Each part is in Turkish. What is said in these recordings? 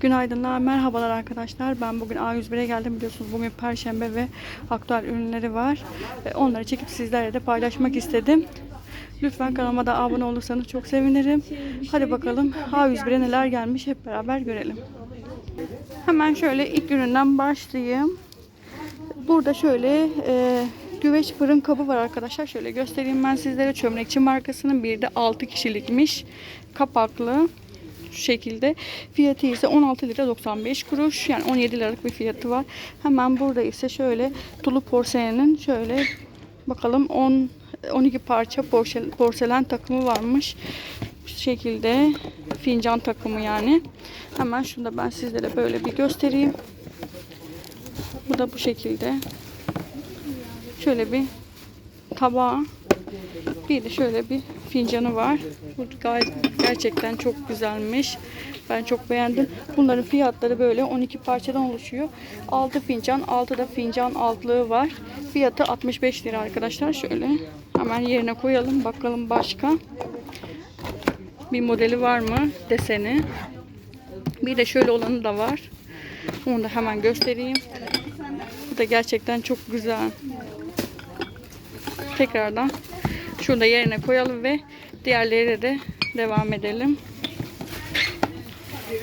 Günaydınlar, merhabalar arkadaşlar. Ben bugün A101'e geldim biliyorsunuz. Bugün Perşembe ve aktüel ürünleri var. E, Onları çekip sizlerle de paylaşmak istedim. Lütfen kanalıma da abone olursanız çok sevinirim. Hadi bakalım A101'e neler gelmiş hep beraber görelim. Hemen şöyle ilk üründen başlayayım. Burada şöyle e, güveç fırın kabı var arkadaşlar. Şöyle göstereyim ben sizlere. Çömlekçi markasının bir de 6 kişilikmiş. Kapaklı şekilde. Fiyatı ise 16 lira 95 kuruş. Yani 17 liralık bir fiyatı var. Hemen burada ise şöyle tulu porselenin şöyle bakalım 10 12 parça porselen, porselen takımı varmış. Şu şekilde fincan takımı yani. Hemen şunu da ben sizlere böyle bir göstereyim. Bu da bu şekilde. Şöyle bir tabağı. Bir de şöyle bir fincanı var. Bu gayet gerçekten çok güzelmiş. Ben çok beğendim. Bunların fiyatları böyle 12 parçadan oluşuyor. 6 fincan, 6 da fincan altlığı var. Fiyatı 65 lira arkadaşlar. Şöyle hemen yerine koyalım. Bakalım başka bir modeli var mı deseni. Bir de şöyle olanı da var. Onu da hemen göstereyim. Bu da gerçekten çok güzel. Tekrardan şunu da yerine koyalım ve diğerleriyle de devam edelim.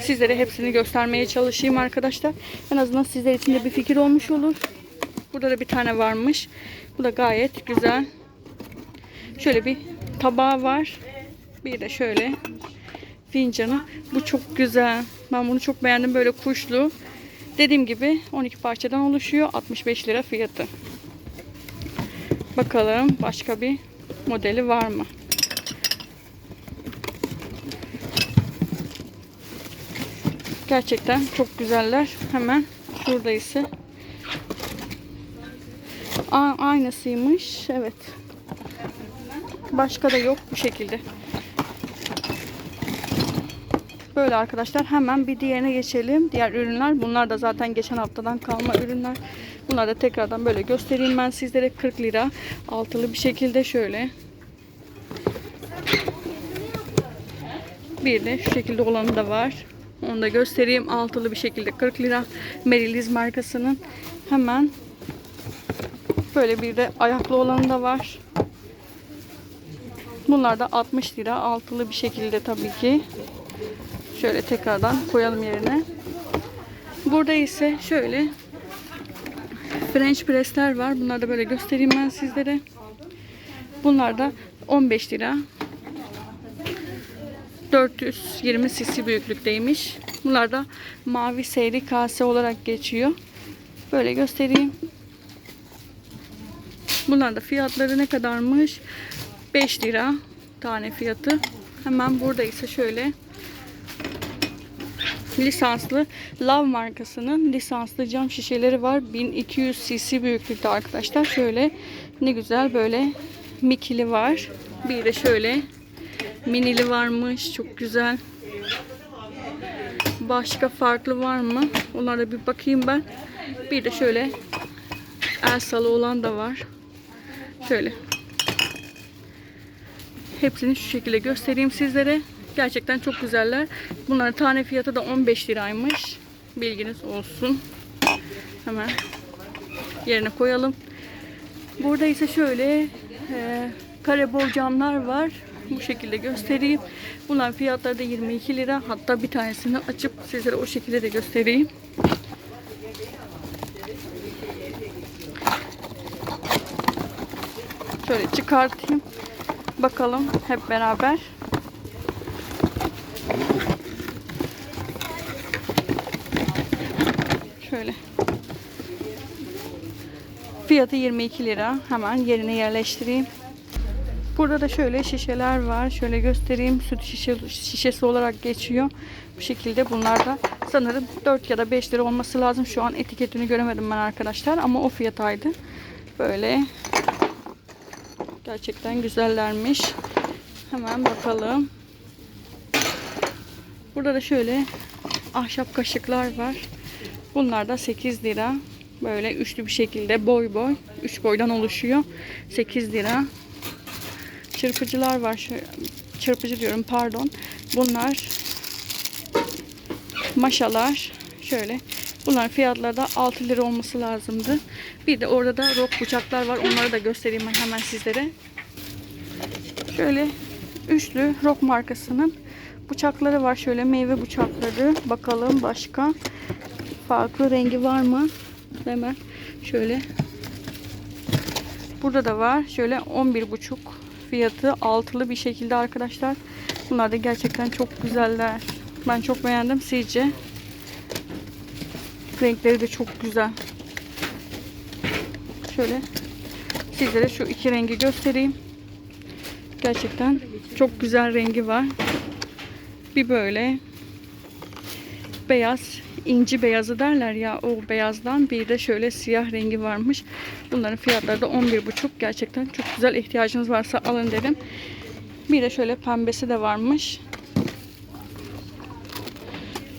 Sizlere hepsini göstermeye çalışayım arkadaşlar. En azından sizler için de bir fikir olmuş olur. Burada da bir tane varmış. Bu da gayet güzel. Şöyle bir tabağı var. Bir de şöyle fincanı. Bu çok güzel. Ben bunu çok beğendim. Böyle kuşlu. Dediğim gibi 12 parçadan oluşuyor. 65 lira fiyatı. Bakalım başka bir modeli var mı? Gerçekten çok güzeller. Hemen şurada ise A- aynısıymış. Evet. Başka da yok bu şekilde. Böyle arkadaşlar hemen bir diğerine geçelim. Diğer ürünler bunlar da zaten geçen haftadan kalma ürünler. Bunları da tekrardan böyle göstereyim ben sizlere 40 lira altılı bir şekilde şöyle. Bir de şu şekilde olanı da var. Onu da göstereyim. Altılı bir şekilde 40 lira. Meriliz markasının. Hemen böyle bir de ayaklı olanı da var. Bunlar da 60 lira. Altılı bir şekilde tabii ki. Şöyle tekrardan koyalım yerine. Burada ise şöyle French press'ler var. Bunları da böyle göstereyim ben sizlere. Bunlar da 15 lira. 420 cc büyüklükteymiş. Bunlar da mavi seri kase olarak geçiyor. Böyle göstereyim. Bunlar da fiyatları ne kadarmış? 5 lira tane fiyatı. Hemen burada ise şöyle lisanslı Love markasının lisanslı cam şişeleri var. 1200 cc büyüklükte arkadaşlar. Şöyle ne güzel böyle mikili var. Bir de şöyle minili varmış. Çok güzel. Başka farklı var mı? Onlara bir bakayım ben. Bir de şöyle el salı olan da var. Şöyle. Hepsini şu şekilde göstereyim sizlere. Gerçekten çok güzeller. Bunların tane fiyatı da 15 liraymış. Bilginiz olsun. Hemen yerine koyalım. Burada ise şöyle e, kare borcamlar var. Bu şekilde göstereyim. Bunların fiyatları da 22 lira. Hatta bir tanesini açıp sizlere o şekilde de göstereyim. Şöyle çıkartayım. Bakalım hep beraber. Şöyle. Fiyatı 22 lira. Hemen yerine yerleştireyim. Burada da şöyle şişeler var. Şöyle göstereyim. Süt şişe, şişesi olarak geçiyor. Bu şekilde bunlar da sanırım 4 ya da 5 lira olması lazım. Şu an etiketini göremedim ben arkadaşlar. Ama o fiyataydı. Böyle. Gerçekten güzellermiş. Hemen bakalım. Burada da şöyle ahşap kaşıklar var. Bunlar da 8 lira. Böyle üçlü bir şekilde boy boy. 3 boydan oluşuyor. 8 lira. Çırpıcılar var. Şöyle, çırpıcı diyorum pardon. Bunlar maşalar şöyle. Bunların fiyatları da 6 lira olması lazımdı. Bir de orada da rok bıçaklar var. Onları da göstereyim hemen sizlere. Şöyle üçlü rok markasının bıçakları var. Şöyle meyve bıçakları. Bakalım başka farklı rengi var mı? Hemen şöyle. Burada da var. Şöyle 11,5 fiyatı altılı bir şekilde arkadaşlar. Bunlar da gerçekten çok güzeller. Ben çok beğendim. Sizce? Renkleri de çok güzel. Şöyle sizlere şu iki rengi göstereyim. Gerçekten çok güzel rengi var. Bir böyle beyaz, inci beyazı derler ya o beyazdan bir de şöyle siyah rengi varmış. Bunların fiyatları da 11,5. Gerçekten çok güzel ihtiyacınız varsa alın derim. Bir de şöyle pembesi de varmış.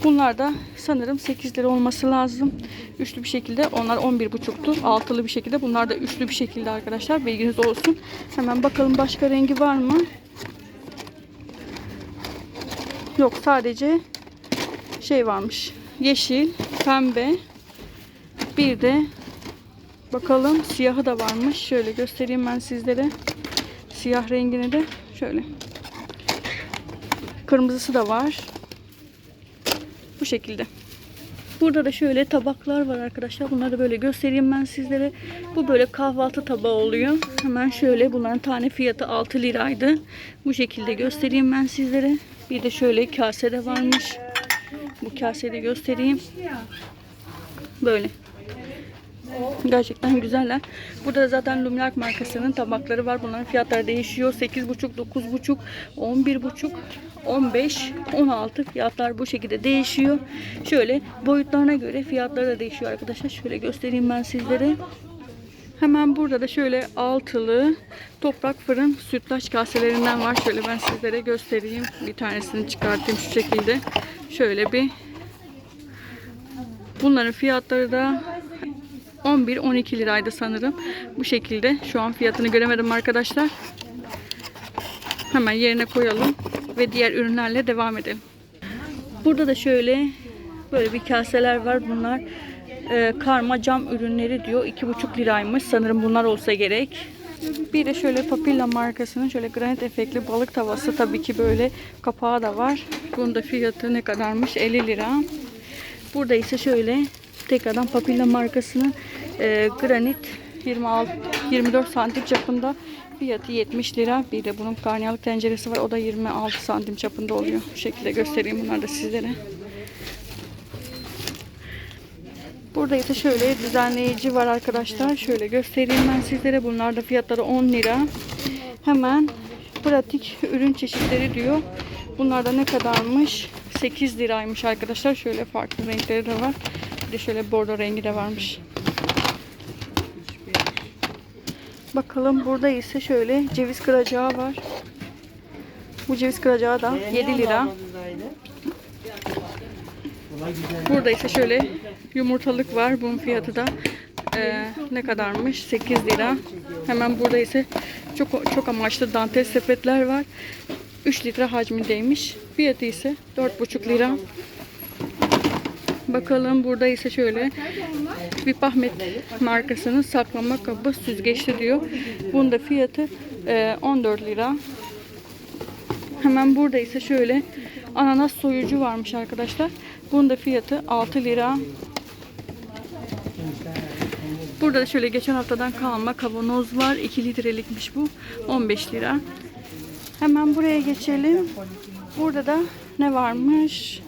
Bunlar da sanırım 8 lira olması lazım. Üçlü bir şekilde onlar 11,5'tu. Altılı bir şekilde bunlar da üçlü bir şekilde arkadaşlar. Bilginiz olsun. Hemen bakalım başka rengi var mı? Yok sadece şey varmış. Yeşil, pembe. Bir de bakalım siyahı da varmış. Şöyle göstereyim ben sizlere. Siyah rengini de şöyle. Kırmızısı da var. Bu şekilde. Burada da şöyle tabaklar var arkadaşlar. Bunları böyle göstereyim ben sizlere. Bu böyle kahvaltı tabağı oluyor. Hemen şöyle bunların tane fiyatı 6 liraydı. Bu şekilde göstereyim ben sizlere. Bir de şöyle kase de varmış. Bu kaseyi de göstereyim. Böyle. Gerçekten güzeller. Burada da zaten Lumilark markasının tabakları var. Bunların fiyatları değişiyor. 8,5, 9,5, 11,5, 15, 16 fiyatlar bu şekilde değişiyor. Şöyle boyutlarına göre fiyatları da değişiyor arkadaşlar. Şöyle göstereyim ben sizlere. Hemen burada da şöyle altılı toprak fırın sütlaç kaselerinden var. Şöyle ben sizlere göstereyim. Bir tanesini çıkartayım şu şekilde. Şöyle bir Bunların fiyatları da 11-12 liraydı sanırım. Bu şekilde. Şu an fiyatını göremedim arkadaşlar. Hemen yerine koyalım ve diğer ürünlerle devam edelim. Burada da şöyle böyle bir kaseler var. Bunlar e, karma cam ürünleri diyor. 2,5 liraymış. Sanırım bunlar olsa gerek. Bir de şöyle Papilla markasının şöyle granit efektli balık tavası tabii ki böyle kapağı da var. Bunun da fiyatı ne kadarmış? 50 lira. Burada ise şöyle tekrardan Papilla markasının e, granit 26 24 santim çapında fiyatı 70 lira. Bir de bunun karnıyarık tenceresi var. O da 26 santim çapında oluyor. Bu şekilde göstereyim bunları da sizlere. Burada ise şöyle düzenleyici var arkadaşlar. Şöyle göstereyim ben sizlere. Bunlar da fiyatları 10 lira. Hemen pratik ürün çeşitleri diyor. Bunlar da ne kadarmış? 8 liraymış arkadaşlar. Şöyle farklı renkleri de var. Bir de şöyle bordo rengi de varmış. Bakalım burada ise şöyle ceviz kıracağı var. Bu ceviz kıracağı da 7 lira. Burada ise şöyle yumurtalık var. Bunun fiyatı da e, ne kadarmış? 8 lira. Hemen burada ise çok çok amaçlı dantel sepetler var. 3 litre hacmindeymiş. Fiyatı ise 4,5 lira. Bakalım burada ise şöyle Vip Ahmet markasının saklama kabı süzgeçli diyor. Bunun da fiyatı e, 14 lira. Hemen burada ise şöyle ananas soyucu varmış arkadaşlar. Bunun da fiyatı 6 lira. Burada da şöyle geçen haftadan kalma kavanoz var. 2 litrelikmiş bu. 15 lira. Hemen buraya geçelim. Burada da ne varmış?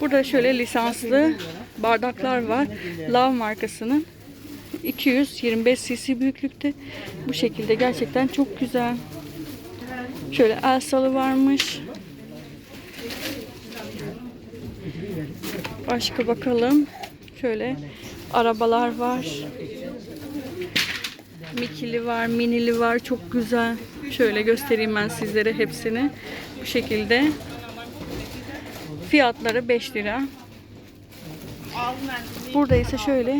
Burada şöyle lisanslı bardaklar var. Lav markasının 225 cc büyüklükte. Bu şekilde gerçekten çok güzel. Şöyle el salı varmış. Başka bakalım. Şöyle arabalar var. Mikili var, minili var. Çok güzel. Şöyle göstereyim ben sizlere hepsini. Bu şekilde. Fiyatları 5 lira. Burada ise şöyle.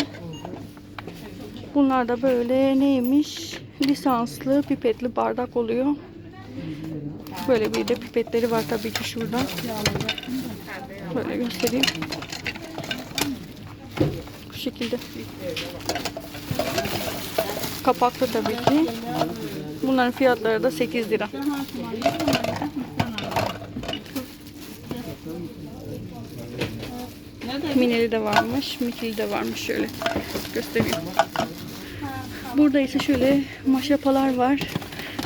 Bunlar da böyle neymiş? Lisanslı pipetli bardak oluyor. Böyle bir de pipetleri var tabii ki şurada. Böyle göstereyim. Şekilde. Kapaklı tabii ki. Bunların fiyatları da 8 lira. Mineli de varmış, mikili de varmış şöyle göstereyim. Burada ise şöyle maşapalar var.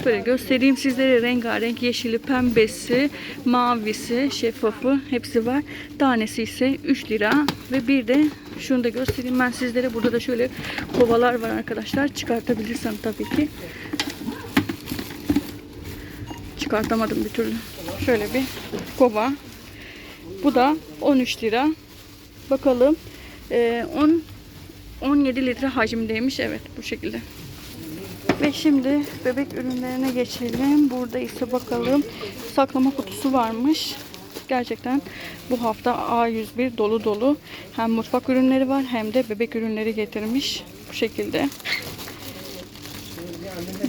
Böyle göstereyim sizlere rengarenk yeşili, pembesi, mavisi, şeffafı hepsi var. Tanesi ise 3 lira ve bir de şunu da göstereyim ben sizlere. Burada da şöyle kovalar var arkadaşlar. Çıkartabilirsem tabii ki. Çıkartamadım bir türlü. Şöyle bir kova. Bu da 13 lira. Bakalım. Ee, 10 17 litre hacimdeymiş. Evet bu şekilde. Ve şimdi bebek ürünlerine geçelim. Burada ise bakalım saklama kutusu varmış. Gerçekten bu hafta A101 dolu dolu. Hem mutfak ürünleri var hem de bebek ürünleri getirmiş. Bu şekilde.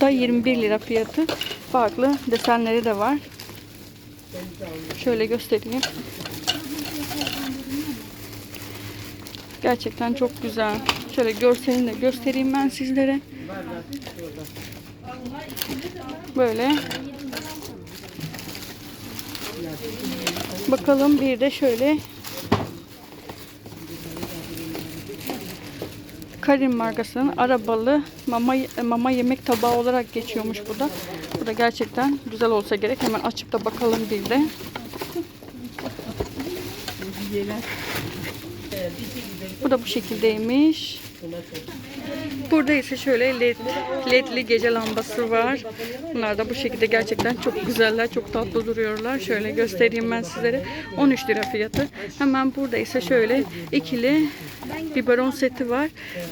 Da 21 lira fiyatı. Farklı desenleri de var. Şöyle göstereyim. Gerçekten çok güzel. Şöyle görselini de göstereyim ben sizlere. Böyle. Bakalım bir de şöyle Karim markasının arabalı mama mama yemek tabağı olarak geçiyormuş bu da. Bu da gerçekten güzel olsa gerek. Hemen açıp da bakalım bir de. Bu da bu şekildeymiş. Burada ise şöyle led, ledli gece lambası var. Bunlar da bu şekilde gerçekten çok güzeller, çok tatlı duruyorlar. Şöyle göstereyim ben sizlere. 13 lira fiyatı. Hemen burada ise şöyle ikili biberon seti var.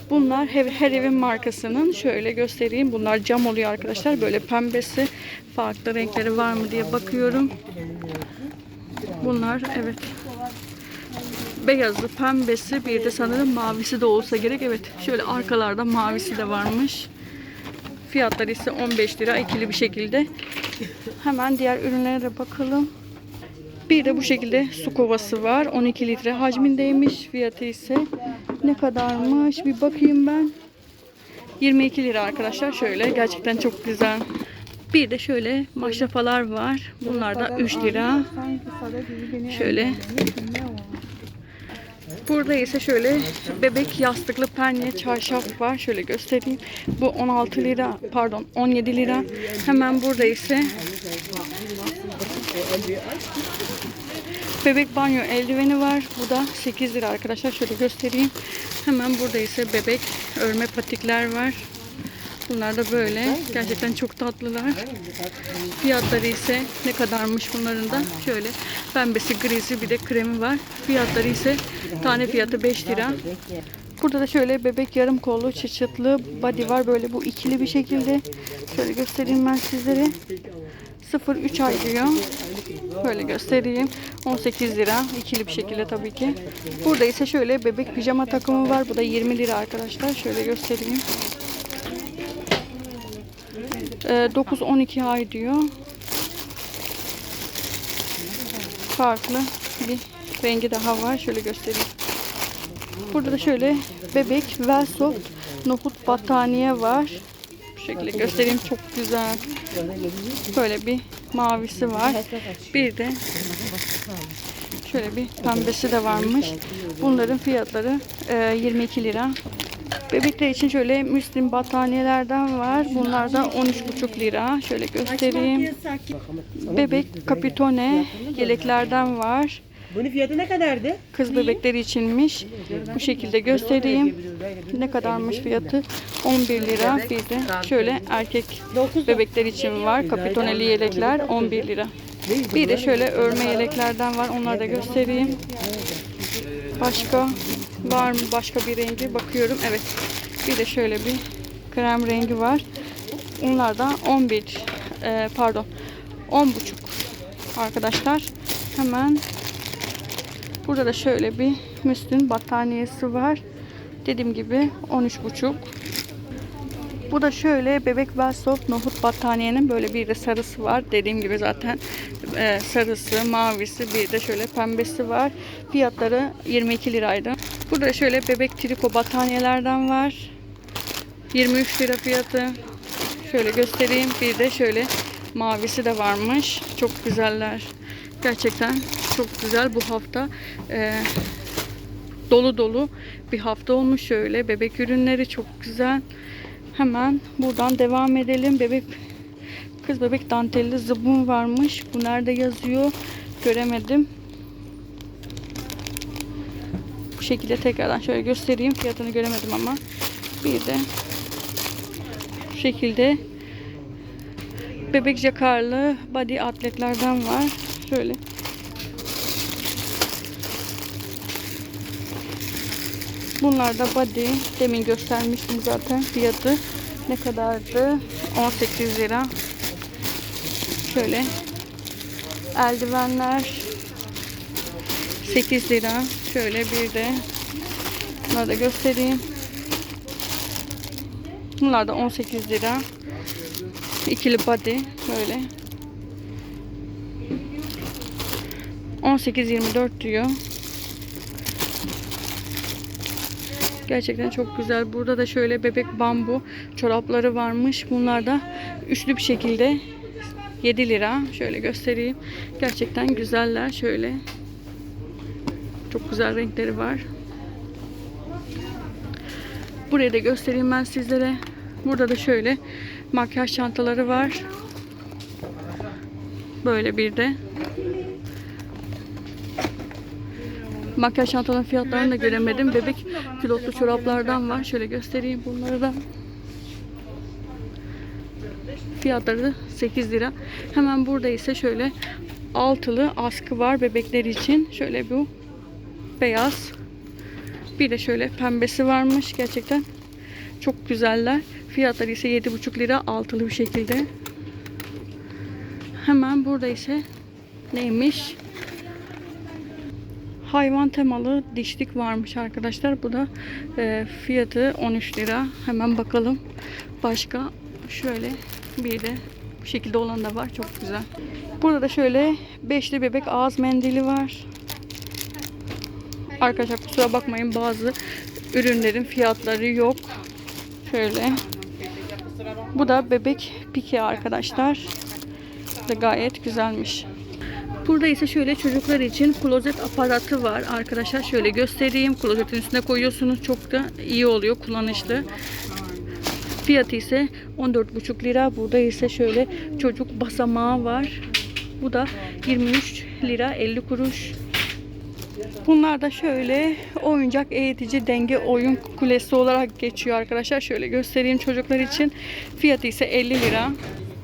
Bunlar her, her evin markasının. Şöyle göstereyim. Bunlar cam oluyor arkadaşlar. Böyle pembesi, farklı renkleri var mı diye bakıyorum. Bunlar evet beyazı, pembesi, bir de sanırım mavisi de olsa gerek. Evet, şöyle arkalarda mavisi de varmış. Fiyatları ise 15 lira ikili bir şekilde. Hemen diğer ürünlere de bakalım. Bir de bu şekilde su kovası var. 12 litre hacmindeymiş. Fiyatı ise ne kadarmış? Bir bakayım ben. 22 lira arkadaşlar. Şöyle gerçekten çok güzel. Bir de şöyle maşrafalar var. Bunlar da 3 lira. Şöyle Burada ise şöyle bebek yastıklı penye çarşaf var. Şöyle göstereyim. Bu 16 lira pardon 17 lira. Hemen burada ise bebek banyo eldiveni var. Bu da 8 lira arkadaşlar. Şöyle göstereyim. Hemen burada ise bebek örme patikler var. Bunlar da böyle. Gerçekten çok tatlılar. Fiyatları ise ne kadarmış bunların da? Şöyle pembesi, grisi bir de kremi var. Fiyatları ise tane fiyatı 5 lira. Burada da şöyle bebek yarım kollu çıçıtlı body var. Böyle bu ikili bir şekilde. Şöyle göstereyim ben sizlere. 0-3 ay diyor. Böyle göstereyim. 18 lira. ikili bir şekilde tabii ki. Burada ise şöyle bebek pijama takımı var. Bu da 20 lira arkadaşlar. Şöyle göstereyim. Ee, 9-12 ay diyor. Farklı bir rengi daha var. Şöyle göstereyim. Burada da şöyle bebek Velsoft nohut battaniye var. Bu şekilde göstereyim. Çok güzel. Böyle bir mavisi var. Bir de şöyle bir pembesi de varmış. Bunların fiyatları e, 22 lira. Bebekler için şöyle müslim battaniyelerden var. Bunlar da 13,5 lira. Şöyle göstereyim. Bebek kapitone yeleklerden var. Bunun fiyatı ne kadardı? Kız bebekleri içinmiş. Bu şekilde göstereyim. Ne kadarmış fiyatı? 11 lira. Bir de şöyle erkek bebekler için var. Kapitoneli yelekler 11 lira. Bir de şöyle örme yeleklerden var. Onları da göstereyim. Başka var mı başka bir rengi? Bakıyorum. Evet. Bir de şöyle bir krem rengi var. Onlar da 11 e, pardon 10 buçuk arkadaşlar. Hemen burada da şöyle bir müslün battaniyesi var. Dediğim gibi 13 buçuk. Bu da şöyle bebek Velsoft nohut battaniyenin böyle bir de sarısı var. Dediğim gibi zaten e, sarısı, mavisi bir de şöyle pembesi var. Fiyatları 22 liraydı. Burada şöyle bebek triko battaniyelerden var. 23 lira fiyatı. Şöyle göstereyim. Bir de şöyle mavisi de varmış. Çok güzeller. Gerçekten çok güzel bu hafta. e, dolu dolu bir hafta olmuş şöyle. Bebek ürünleri çok güzel. Hemen buradan devam edelim. Bebek kız bebek dantelli zıbın varmış. Bu nerede yazıyor? Göremedim. Bu şekilde tekrardan şöyle göstereyim. Fiyatını göremedim ama. Bir de bu şekilde bebek jakarlı body atletlerden var. Şöyle Bunlar da body. Demin göstermiştim zaten fiyatı. Ne kadardı? 18 lira. Şöyle. Eldivenler 8 lira. Şöyle bir de bunları da göstereyim. Bunlar da 18 lira. İkili body böyle. 18-24 diyor. Gerçekten çok güzel. Burada da şöyle bebek bambu çorapları varmış. Bunlar da üçlü bir şekilde 7 lira. Şöyle göstereyim. Gerçekten güzeller. Şöyle. Çok güzel renkleri var. Burayı da göstereyim ben sizlere. Burada da şöyle makyaj çantaları var. Böyle bir de. Makyaj çantanın fiyatlarını da göremedim. Bebek külotlu çoraplardan var. Şöyle göstereyim bunları da. Fiyatları 8 lira. Hemen burada ise şöyle altılı askı var bebekler için. Şöyle bu beyaz. Bir de şöyle pembesi varmış. Gerçekten çok güzeller. Fiyatları ise 7,5 lira altılı bir şekilde. Hemen burada ise neymiş? Hayvan temalı dişlik varmış arkadaşlar. Bu da e, fiyatı 13 lira. Hemen bakalım. Başka şöyle bir de bu şekilde olan da var. Çok güzel. Burada da şöyle beşli bebek ağız mendili var. Arkadaşlar kusura bakmayın bazı ürünlerin fiyatları yok. Şöyle. Bu da bebek pike arkadaşlar. Da gayet güzelmiş. Burada ise şöyle çocuklar için klozet aparatı var. Arkadaşlar şöyle göstereyim. Klozetin üstüne koyuyorsunuz. Çok da iyi oluyor. Kullanışlı. Fiyatı ise 14,5 lira. Burada ise şöyle çocuk basamağı var. Bu da 23 lira 50 kuruş. Bunlar da şöyle oyuncak eğitici denge oyun kulesi olarak geçiyor arkadaşlar. Şöyle göstereyim çocuklar için. Fiyatı ise 50 lira.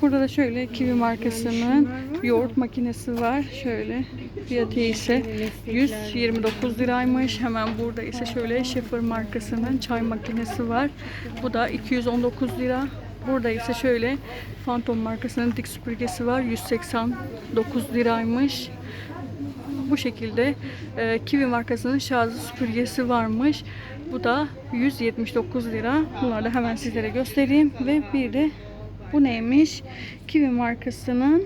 Burada da şöyle Kiwi markasının yoğurt makinesi var. Şöyle fiyatı ise 129 liraymış. Hemen burada ise şöyle Schaefer markasının çay makinesi var. Bu da 219 lira. Burada ise şöyle Phantom markasının dik süpürgesi var. 189 liraymış. Bu şekilde e, Kiwi markasının şarjlı süpürgesi varmış. Bu da 179 lira. Bunları da hemen sizlere göstereyim. Ve bir de bu neymiş? Kiwi markasının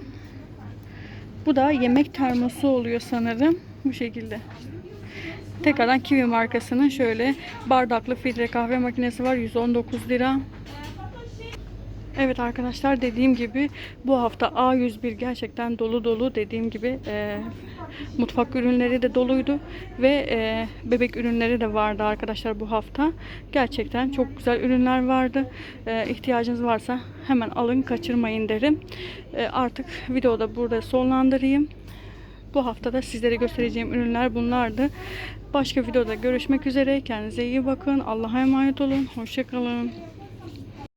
bu da yemek termosu oluyor sanırım. Bu şekilde. Tekrardan Kiwi markasının şöyle bardaklı filtre kahve makinesi var. 119 lira. Evet arkadaşlar dediğim gibi bu hafta A101 gerçekten dolu dolu dediğim gibi e, mutfak ürünleri de doluydu ve e, bebek ürünleri de vardı arkadaşlar bu hafta. Gerçekten çok güzel ürünler vardı. E, ihtiyacınız varsa hemen alın kaçırmayın derim. E, artık videoda burada sonlandırayım. Bu hafta da sizlere göstereceğim ürünler bunlardı. Başka videoda görüşmek üzere. Kendinize iyi bakın. Allah'a emanet olun. Hoşçakalın.